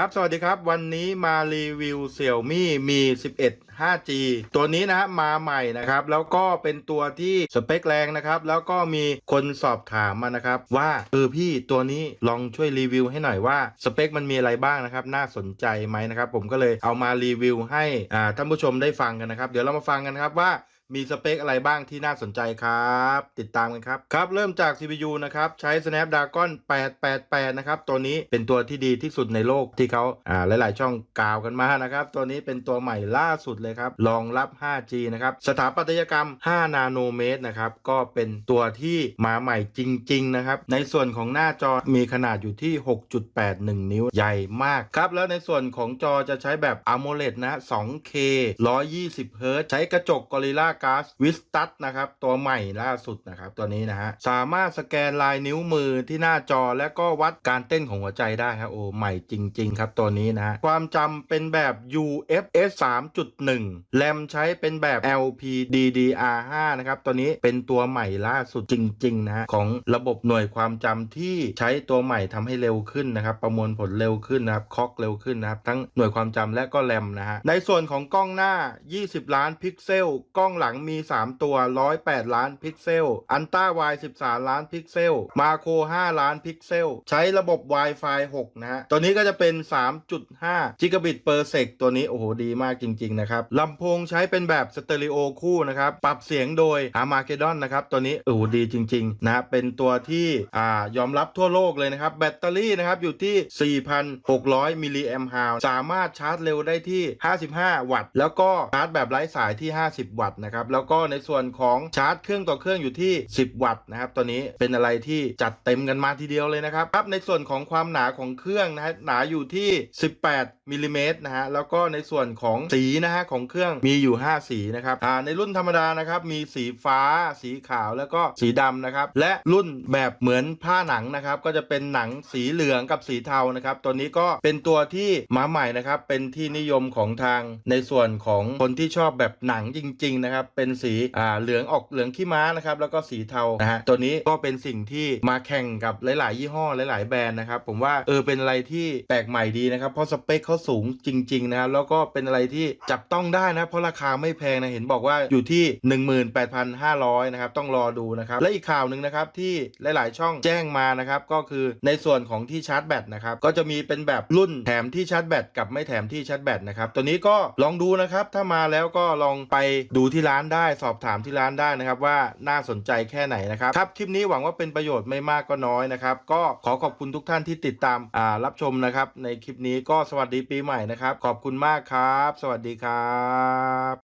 ครับ สวัสดีครับ วันนี้มารีวิว Xiaomi Mi 11 5G ตัวนี้นะฮะมาใหม่นะครับ แล้วก็เป็นตัวที่สเปคแรงนะครับ แล้วก็มีคนสอบถามมานะครับ ว่าเออพี่ตัวนี้ลองช่วยรีวิวให้หน่อยว่าสเปคมันมีอะไรบ้างนะครับ น่าสนใจไหมนะครับ ผมก็เลยเอามารีวิวให้อ่าท่านผู้ชมได้ฟังกันนะครับ เดี๋ยวเรามาฟังกันครับว่า มีสเปคอะไรบ้างที่น่าสนใจครับ ติดตามกันครับ ครับเริ่มจาก CPU นะครับ ใช้ Snapdragon 888 นะครับ ตัวนี้เป็นตัวที่ดีที่สุดในโลกที่เขาอ่าหลาย ๆ ช่องกล่าวกันมานะครับ ตัวนี้เป็นตัวใหม่ล่าสุดเลยครับรองรับ 5G นะครับ สถาปัตยกรรม 5 นาโนเมตรนะครับ ก็เป็นตัวที่มาใหม่จริง ๆ นะครับ ในส่วนของหน้าจอมีขนาดอยู่ที่ 6.81 นิ้วใหญ่มากครับ แล้วในส่วนของจอจะใช้แบบ AMOLED นะ 2K 120 Hz ใช้กระจก Gorilla Glass Vistas นะครับ ตัวใหม่ล่าสุดนะครับ ตัวนี้นะฮะ สามารถสแกนลายนิ้วมือที่หน้าจอและก็วัดการเต้นของหัวใจได้ครับ โอ้ ใหม่จริง ๆ ครับตัวนี้นะฮะความจำเป็นแบบ UFS 3.1 แรมใช้เป็นแบบ LPDDR5 นะครับตัวนี้เป็นตัวใหม่ล่าสุดจริงๆนะฮะของระบบหน่วยความจำที่ใช้ตัวใหม่ทำให้เร็วขึ้นนะครับ ประมวลผลเร็วขึ้นนะครับค็อกเร็วขึ้นนะครับ ทั้งหน่วยความจำและก็แรมนะฮะในส่วนของกล้องหน้า 20 ล้านพิกเซล กล้องหลังมี 3 ตัว 108 ล้านพิกเซล อันต้า Y 13 ล้านพิกเซล มาโคร5ล้านพิกเซล ใช้ระบบ Wi-Fi 6 นะฮะ ตัวนี้ก็จะเป็น 3.5กิกะบิตเปอร์เซกตัวนี้ โอ้โห ดีมากจริง ๆ นะครับ ลำโพงใช้เป็นแบบสเตอริโอคู่นะครับ ปรับเสียงโดย a r m a g e d d o n นะครับ ตัวนี้ โอ้โห ดีจริง ๆ นะ เป็นตัวที่อ่ายอมรับทั่วโลกเลยนะครับ แบตเตอรี่นะครับ อยู่ที่ 4,600 มิลลิแอมป์ฮาวสามารถชาร์จเร็วได้ที่ 55 วัตต์ แล้วก็ชาร์จแบบไร้สายที่ 50 วัตต์นะครับแล้วก็ในส่วนของชาร์จเครื่องต่อเครื่องอยู่ที่ 10 วัตต์นะครับตัวนี้เป็นอะไรที่จัดเต็มกันมาทีเดียวเลยนะครับครับในส่วนของความหนาของเครื่องนะฮะหนาอยู่ที่ 18มิลลิเมตรนะฮะแล้วก็ในส่วนของสีนะฮะของเครื่องมีอยู่ 5 สีนะครับอ่าในรุ่นธรรมดานะครับมีสีฟ้า สีขาวแล้วก็สีดำนะครับและรุ่นแบบเหมือนผ้าหนังนะครับก็จะเป็นหนังสีเหลืองกับสีเทานะครับตัวนี้ก็เป็นตัวที่มาใหม่นะครับเป็นที่นิยมของทางในส่วนของคนที่ชอบแบบหนังจริง ๆ นะครับเป็นสีอ่าเหลืองออกเหลืองขี้ม้านะครับแล้วก็สีเทานะฮะตัวนี้ก็เป็นสิ่งที่มาแข่งกับหลาย ๆ ยี่ห้อหลาย ๆ แบรนด์นะครับผมว่าเออเป็นอะไรที่แปลกใหม่ดีนะครับเพราะสเปคเขาสูงจริง ๆ นะครับแล้วก็เป็นอะไรที่จับต้องได้นะเพราะราคาไม่แพงนะเห็นบอกว่าอยู่ที่ 18,500นะครับต้องรอดูนะครับและอีกข่าวหนึ่งนะครับที่หลาย ๆ ช่องแจ้งมานะครับก็คือในส่วนของที่ชาร์จแบตนะครับก็จะมีเป็นแบบรุ่นแถมที่ชาร์จแบตกับไม่แถมที่ชาร์จแบตนะครับตัวนี้ก็ลองดูนะครับถ้ามาแล้วก็ลองไปดูที่ร้านได้สอบถามที่ร้านได้นะครับว่าน่าสนใจแค่ไหนนะครับครับคลิปนี้หวังว่าเป็นประโยชน์ไม่มากก็น้อยนะครับก็ขอขอบคุณทุกท่านที่ติดตามอ่ารับชมนะครับ ในคลิปนี้ก็สวัสดีปีใหม่นะครับ ขอบคุณมากครับ สวัสดีครับ